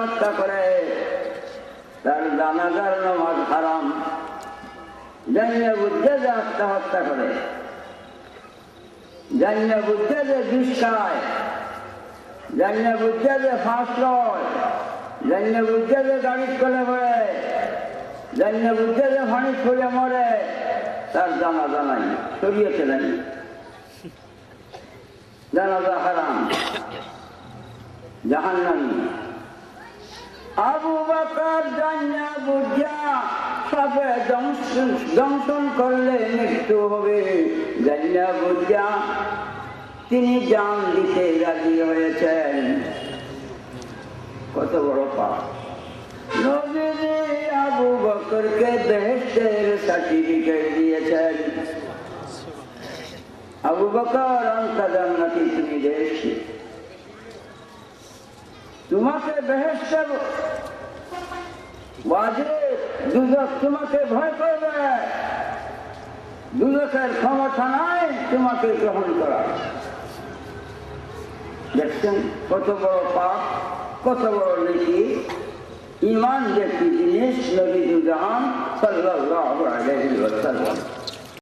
হত্যা করে। তার জানাজার নামাজ হারাম। জানিয়ে বুঝছে যে আত্মহত্যা করে। জানিয়ে বুঝছে যে বিষ খায়। জানিয়ে বুঝছে যে ফাঁস লয়। জানিয়ে বুঝছে যে গাড়ি করে পড়ে জানিয়ে বুঝছে যে ফাঁড়ি ছড়ে মরে। তার জানাজা নাই, সরিয়েছে নাই জানাজা হারাম। জাহান্নামী। আবু বাকার জানিয়া বুঝিয়া সবে দংশন- করলে মৃত্যু হবে। জানিয়া বুঝিয়া তিনি জান দিতে রাজি হয়েছেন। কত বড় পাপ। নবীজি আবু বকরকে বেহেস্তের সার্টিফিকেট দিয়েছেন। আবু বকর অন্ত জান্নাতি তুমি দেখছি। তোমাকে বেহেস্তের ওয়াজিব দুজক তোমাকে ভয় করবে ক্ষমতা নাই তোমাকে গ্রহণ করা দেখছেন কত বড় পাপ, কত বড় নীতি ইমান কি জিনিস, নবী আলাইহি ওয়াসাল্লাম।